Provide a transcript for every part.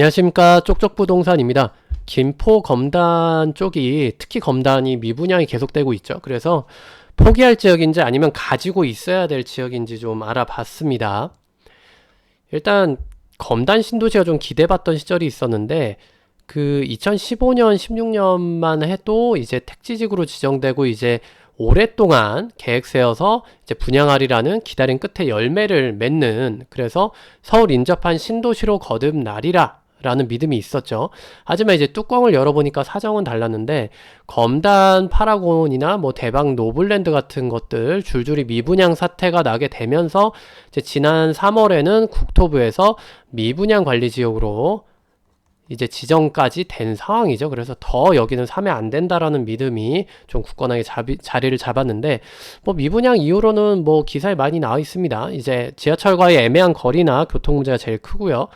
안녕하십니까 쪽쪽부동산입니다. 김포 검단 쪽이 특히 검단이 미분양이 계속되고 있죠. 그래서 포기할 지역인지 아니면 가지고 있어야 될 지역인지 좀 알아봤습니다. 일단 검단 신도시가 좀 기대받던 시절이 있었는데 그 2015년, 16년만 해도 이제 택지지구로 지정되고 이제 오랫동안 계획 세워서 이제 분양하리라는 기다림 끝에 열매를 맺는 그래서 서울 인접한 신도시로 거듭나리라 라는 믿음이 있었죠. 하지만 이제 뚜껑을 열어보니까 사정은 달랐는데 검단 파라곤이나 뭐 대박 노블랜드 같은 것들 줄줄이 미분양 사태가 나게 되면서 지난 3월에는 국토부에서 미분양 관리 지역으로 이제 지정까지 된 상황이죠. 그래서 더 여기는 사면 안 된다라는 믿음이 좀 굳건하게 자비, 자리를 잡았는데 뭐 미분양 이후로는 뭐 기사에 많이 나와 있습니다. 이제 지하철과의 애매한 거리나 교통 문제가 제일 크고요.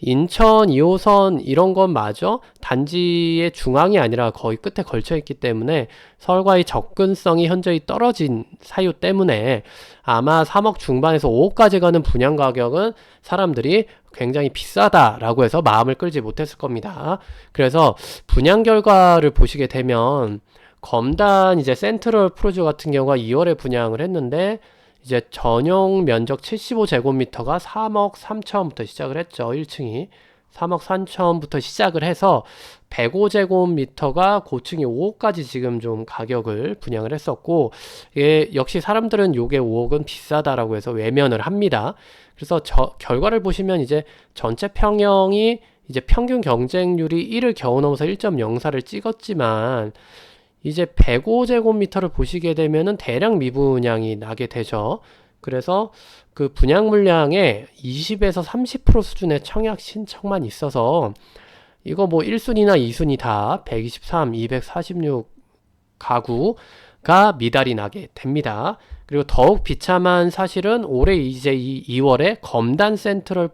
인천 2호선 이런 건 마저 단지의 중앙이 아니라 거의 끝에 걸쳐 있기 때문에 서울과의 접근성이 현저히 떨어진 사유 때문에 아마 3억 중반에서 5억까지 가는 분양 가격은 사람들이 굉장히 비싸다라고 해서 마음을 끌지 못했을 겁니다. 그래서 분양 결과를 보시게 되면 검단 이제 센트럴 프로즈 같은 경우가 2월에 분양을 했는데 이제 전용 면적 75제곱미터가 3억 3천부터 시작을 했죠. 1층이. 3억 3천부터 시작을 해서 105제곱미터가 고층이 5억까지 지금 좀 가격을 분양을 했었고 예, 역시 사람들은 요게 5억은 비싸다라고 해서 외면을 합니다. 그래서 저, 결과를 보시면 이제 전체 평형이 이제 평균 경쟁률이 1을 겨우 넘어서 1.04를 찍었지만 이제 105제곱미터를 보시게 되면은 대량 미분양이 나게 되죠. 그래서 그 분양 물량의 20에서 30% 수준의 청약 신청만 있어서 이거 뭐 1순위나 2순위 다 123, 246 가구가 미달이 나게 됩니다. 그리고 더욱 비참한 사실은 올해 이제 이 2월에 검단 센트럴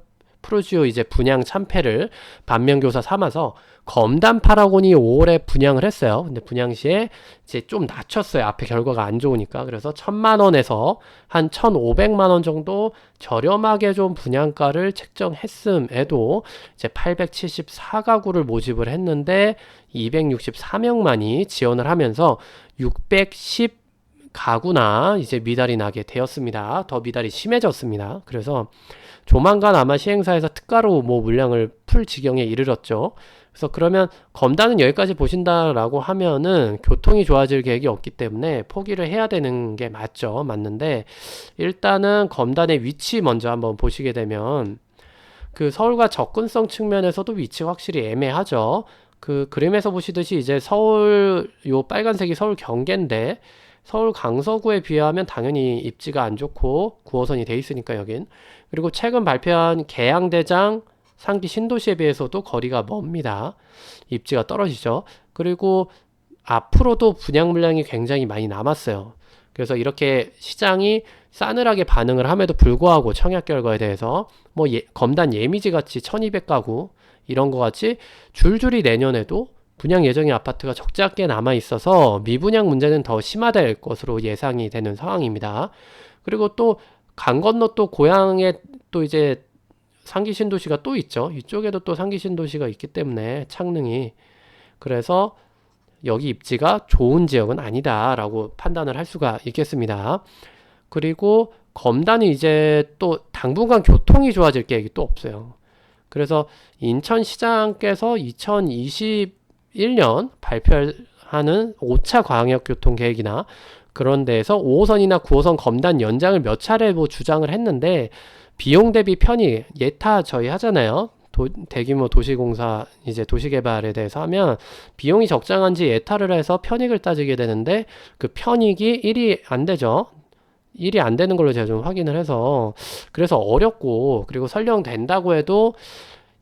프로지오 이제 분양 참패를 반면교사 삼아서 검단 파라곤이 5월에 분양을 했어요. 근데 분양 시에 이제 좀 낮췄어요. 앞에 결과가 안 좋으니까. 그래서 천만 원에서 한 천오백만 원 정도 저렴하게 좀 분양가를 책정했음에도 이제 874가구를 모집을 했는데 264명만이 지원을 하면서 610 가구나 이제 미달이 나게 되었습니다. 더 미달이 심해졌습니다. 그래서 조만간 아마 시행사에서 특가로 뭐 물량을 풀 지경에 이르렀죠. 그래서 그러면 검단은 여기까지 보신다라고 하면은 교통이 좋아질 계획이 없기 때문에 포기를 해야 되는 게 맞죠. 맞는데 일단은 검단의 위치 먼저 한번 보시게 되면 그 서울과 접근성 측면에서도 위치가 확실히 애매하죠. 그 그림에서 보시듯이 이제 서울 요 빨간색이 서울 경계인데 서울 강서구에 비하면 당연히 입지가 안 좋고 9호선이 돼 있으니까 여긴 그리고 최근 발표한 계양대장 상기 신도시에 비해서도 거리가 멉니다. 입지가 떨어지죠. 그리고 앞으로도 분양 물량이 굉장히 많이 남았어요. 그래서 이렇게 시장이 싸늘하게 반응을 함에도 불구하고 청약 결과에 대해서 뭐 예, 검단 예미지 같이 1200가구 이런 거 같이 줄줄이 내년에도 분양 예정의 아파트가 적지않게 남아 있어서 미분양 문제는 더 심화될 것으로 예상이 되는 상황입니다. 그리고 또 강 건너 또 고향에 또 이제 상기 신도시가 또 있죠. 이쪽에도 또 상기 신도시가 있기 때문에 창릉이 그래서 여기 입지가 좋은 지역은 아니다라고 판단을 할 수가 있겠습니다. 그리고 검단이 이제 또 당분간 교통이 좋아질 계획이 또 없어요. 그래서 인천시장께서 2021년 발표하는 5차 광역교통 계획이나 그런 데에서 5호선이나 9호선 검단 연장을 몇 차례 뭐 주장을 했는데 비용 대비 편의 예타 저희 하잖아요. 도, 대규모 도시공사 이제 도시개발에 대해서 하면 비용이 적정한지 예타를 해서 편익을 따지게 되는데 그 편익이 1이 안 되죠. 1이 안 되는 걸로 제가 좀 확인을 해서 그래서 어렵고 그리고 설령 된다고 해도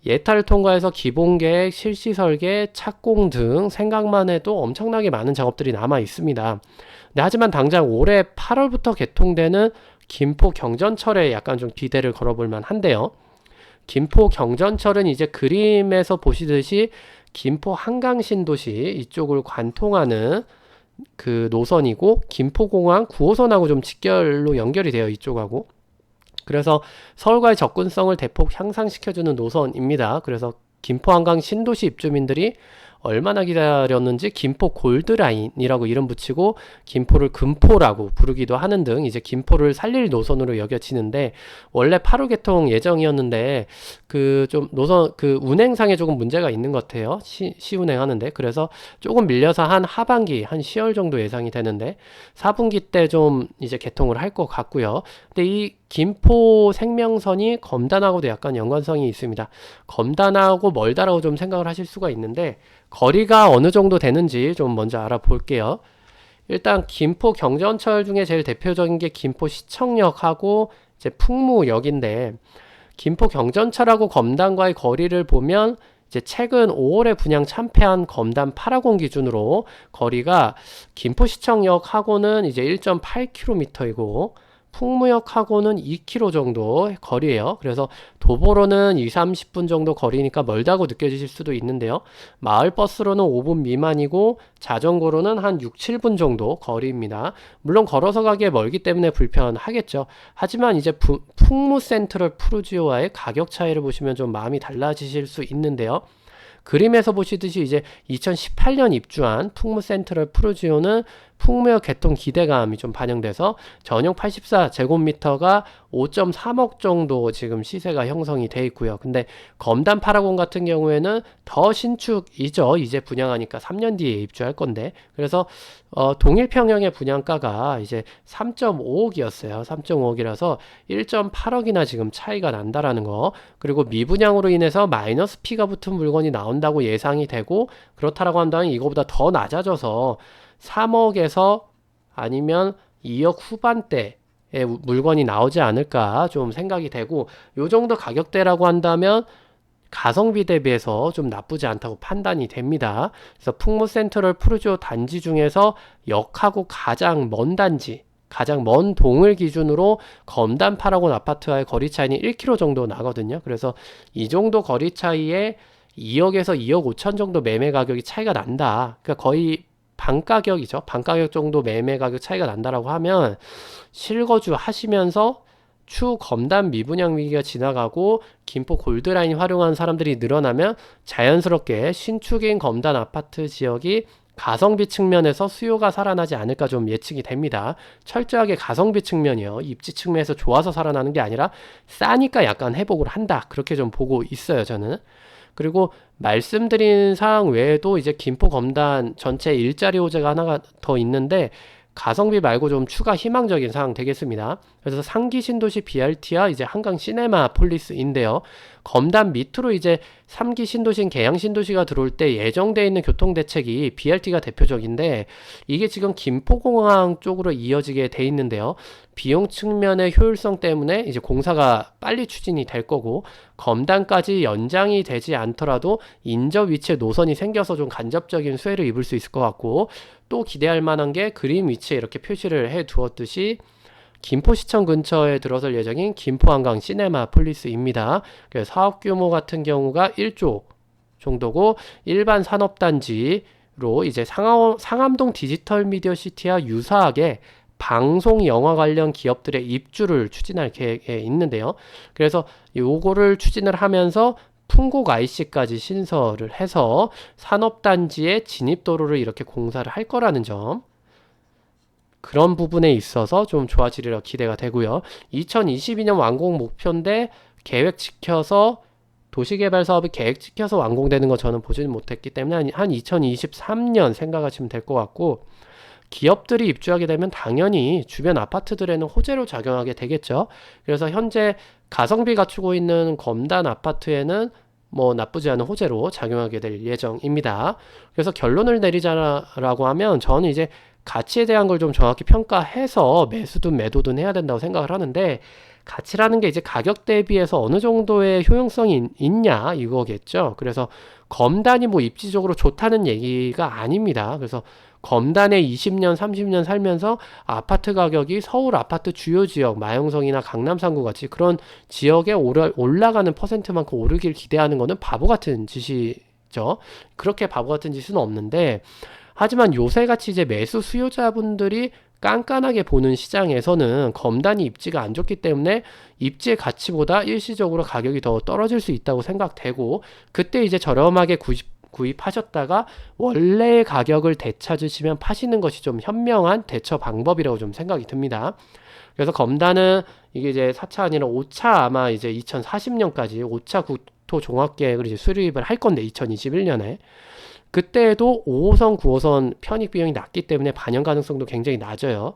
예타를 통과해서 기본계획, 실시설계, 착공 등 생각만 해도 엄청나게 많은 작업들이 남아 있습니다. 네, 하지만 당장 올해 8월부터 개통되는 김포 경전철에 약간 좀 기대를 걸어볼 만한데요. 김포 경전철은 이제 그림에서 보시듯이 김포 한강 신도시 이쪽을 관통하는 그 노선이고 김포공항 9호선하고 좀 직결로 연결이 돼요 이쪽하고 그래서 서울과의 접근성을 대폭 향상시켜주는 노선입니다. 그래서 김포 한강 신도시 입주민들이 얼마나 기다렸는지 김포 골드라인이라고 이름 붙이고 김포를 금포라고 부르기도 하는 등 이제 김포를 살릴 노선으로 여겨지는데 원래 8호 개통 예정이었는데 그 좀 노선 그 운행상에 조금 문제가 있는 것 같아요. 시, 시운행하는데 그래서 조금 밀려서 한 하반기 한 10월 정도 예상이 되는데 4분기 때 좀 이제 개통을 할 것 같고요. 근데 이 김포 생명선이 검단하고도 약간 연관성이 있습니다. 검단하고 멀다라고 좀 생각을 하실 수가 있는데 거리가 어느 정도 되는지 좀 먼저 알아볼게요. 일단 김포 경전철 중에 제일 대표적인 게 김포 시청역하고 이제 풍무역인데 김포 경전철하고 검단과의 거리를 보면 이제 최근 5월에 분양 참패한 검단 8하공 기준으로 거리가 김포시청역하고는 이제 1.8km이고 풍무역하고는 2km 정도 거리예요. 그래서 도보로는 2, 30분 정도 거리니까 멀다고 느껴지실 수도 있는데요. 마을 버스로는 5분 미만이고 자전거로는 한 6, 7분 정도 거리입니다. 물론 걸어서 가기에 멀기 때문에 불편하겠죠. 하지만 이제 부, 풍무 센트럴 푸르지오와의 가격 차이를 보시면 좀 마음이 달라지실 수 있는데요. 그림에서 보시듯이 이제 2018년 입주한 풍무 센트럴 푸르지오는 풍무역 개통 기대감이 좀 반영돼서 전용 84 제곱미터가 5.3억 정도 지금 시세가 형성이 돼 있고요. 근데 검단 파라곤 같은 경우에는 더 신축이죠. 이제 분양하니까 3년 뒤에 입주할 건데. 그래서 어, 동일 평형의 분양가가 이제 3.5억이었어요. 3.5억이라서 1.8억이나 지금 차이가 난다라는 거. 그리고 미분양으로 인해서 마이너스 피가 붙은 물건이 나온다고 예상이 되고 그렇다라고 한다면 이거보다 더 낮아져서 3억에서 아니면 2억 후반대 의 물건이 나오지 않을까 좀 생각이 되고 요 정도 가격대라고 한다면 가성비 대비해서 좀 나쁘지 않다고 판단이 됩니다. 그래서 풍무 센트럴 푸르지오 단지 중에서 역하고 가장 먼 단지, 가장 먼 동을 기준으로 검단 파라곤 아파트와의 거리 차이는 1km 정도 나거든요. 그래서 이 정도 거리 차이에 2억에서 2억 5천 정도 매매 가격이 차이가 난다. 그러니까 거의 반가격이죠. 반가격 정도 매매 가격 차이가 난다라고 하면 실거주 하시면서 추 검단 미분양 위기가 지나가고 김포 골드라인 활용한 사람들이 늘어나면 자연스럽게 신축인 검단 아파트 지역이 가성비 측면에서 수요가 살아나지 않을까 좀 예측이 됩니다. 철저하게 가성비 측면이요. 입지 측면에서 좋아서 살아나는 게 아니라 싸니까 약간 회복을 한다. 그렇게 좀 보고 있어요, 저는. 그리고 말씀드린 사항 외에도 이제 김포 검단 전체 일자리 호재가 하나가 더 있는데 가성비 말고 좀 추가 희망적인 사항 되겠습니다. 그래서 상기 신도시 BRT와 이제 한강 시네마 폴리스인데요. 검단 밑으로 이제 3기 신도시인 개양 신도시가 들어올 때 예정되어 있는 교통 대책이 BRT가 대표적인데 이게 지금 김포공항 쪽으로 이어지게 돼 있는데요. 비용 측면의 효율성 때문에 이제 공사가 빨리 추진이 될 거고 검단까지 연장이 되지 않더라도 인접 위치에 노선이 생겨서 좀 간접적인 수혜를 입을 수 있을 것 같고 또 기대할 만한 게 그림 위치에 이렇게 표시를 해 두었듯이 김포시청 근처에 들어설 예정인 김포한강 시네마 폴리스입니다. 사업 규모 같은 경우가 1조 정도고 일반 산업단지로 이제 상암, 상암동 디지털 미디어 시티와 유사하게 방송 영화 관련 기업들의 입주를 추진할 계획에 있는데요. 그래서 요거를 추진을 하면서 풍곡 IC까지 신설을 해서 산업단지의 진입도로를 이렇게 공사를 할 거라는 점. 그런 부분에 있어서 좀 좋아지리라 기대가 되고요. 2022년 완공 목표인데 계획 지켜서 도시개발 사업이 계획 지켜서 완공되는 거 저는 보지는 못했기 때문에 한 2023년 생각하시면 될 것 같고 기업들이 입주하게 되면 당연히 주변 아파트들에는 호재로 작용하게 되겠죠. 그래서 현재 가성비 갖추고 있는 검단 아파트에는 뭐 나쁘지 않은 호재로 작용하게 될 예정입니다. 그래서 결론을 내리자라고 하면 저는 이제 가치에 대한 걸 좀 정확히 평가해서 매수든 매도든 해야 된다고 생각을 하는데 가치라는 게 이제 가격 대비해서 어느 정도의 효용성이 있, 냐 이거겠죠. 그래서 검단이 뭐 입지적으로 좋다는 얘기가 아닙니다. 그래서 검단에 20년, 30년 살면서 아파트 가격이 서울 아파트 주요 지역, 마영성이나 강남상구 같이 그런 지역에 올라가는 퍼센트만큼 오르길 기대하는 거는 바보 같은 짓이죠. 그렇게 바보 같은 짓은 없는데 하지만 요새같이 이제 매수 수요자분들이 깐깐하게 보는 시장에서는 검단이 입지가 안 좋기 때문에 입지의 가치보다 일시적으로 가격이 더 떨어질 수 있다고 생각되고 그때 이제 저렴하게 구입, 구입하셨다가 원래의 가격을 되찾으시면 파시는 것이 좀 현명한 대처 방법이라고 좀 생각이 듭니다. 그래서 검단은 이게 이제 4차 아니라 5차 아마 이제 2040년까지 5차 국토 종합 계획을 이제 수립을 할 건데 2021년에 그때도 5호선, 9호선 편입 비용이 낮기 때문에 반영 가능성도 굉장히 낮아요.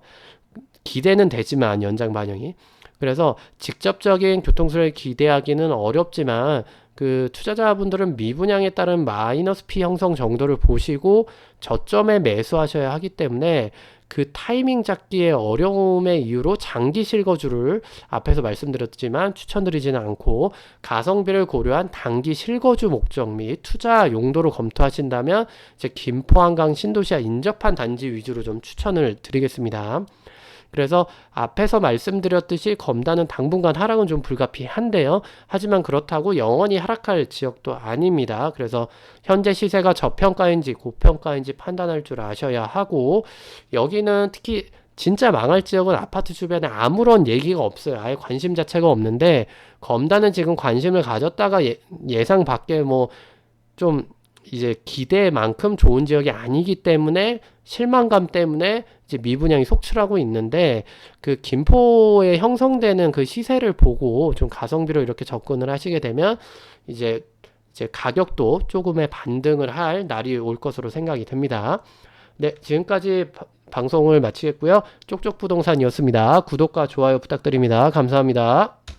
기대는 되지만 연장 반영이. 그래서 직접적인 교통수를 기대하기는 어렵지만 그 투자자분들은 미분양에 따른 마이너스 P 형성 정도를 보시고 저점에 매수하셔야 하기 때문에 그 타이밍 잡기의 어려움의 이유로 장기 실거주를 앞에서 말씀드렸지만 추천드리지는 않고 가성비를 고려한 단기 실거주 목적 및 투자 용도로 검토하신다면 이제 김포 한강 신도시와 인접한 단지 위주로 좀 추천을 드리겠습니다. 그래서 앞에서 말씀드렸듯이 검단은 당분간 하락은 좀 불가피한데요. 하지만 그렇다고 영원히 하락할 지역도 아닙니다. 그래서 현재 시세가 저평가인지 고평가인지 판단할 줄 아셔야 하고 여기는 특히 진짜 망할 지역은 아파트 주변에 아무런 얘기가 없어요. 아예 관심 자체가 없는데 검단은 지금 관심을 가졌다가 예, 예상 밖에 뭐좀 이제 기대만큼 좋은 지역이 아니기 때문에 실망감 때문에 이제 미분양이 속출하고 있는데 그 김포에 형성되는 그 시세를 보고 좀 가성비로 이렇게 접근을 하시게 되면 이제 이제 가격도 조금의 반등을 할 날이 올 것으로 생각이 됩니다. 네, 지금까지 바- 방송을 마치겠고요. 쪽쪽 부동산이었습니다. 구독과 좋아요 부탁드립니다. 감사합니다.